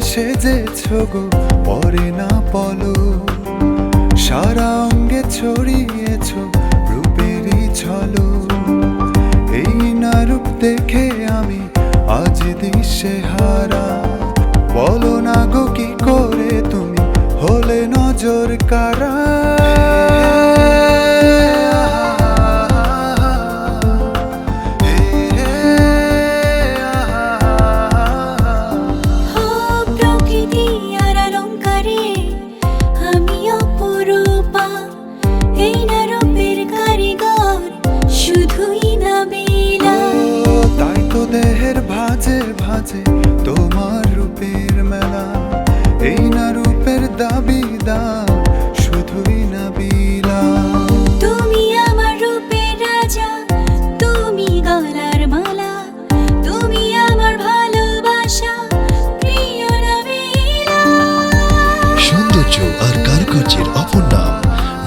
সেজেছ গো, পরে না পলো সারা অঙ্গে ছড়িয়েছ রূপেরই ছলো। এই না রূপ দেখে আমি আজ দিশে হারা। ভাজে তোমার রূপের মেলা। এই না রূপের দাবিদার শুধুই না বিলা তুমি আমার রূপের রাজা তুমি গলার মালা। তুমি আমার ভালোবাসা প্রিয় নবীলা সৌন্দর্য আর কারুকার্যের অপর নাম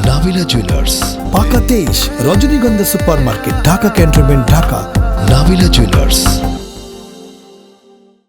নাবিলা জুয়েলার্স। পাকা তেইশ Rajanigandha super market Dhaka cantonment Dhaka. Nabila jewellers.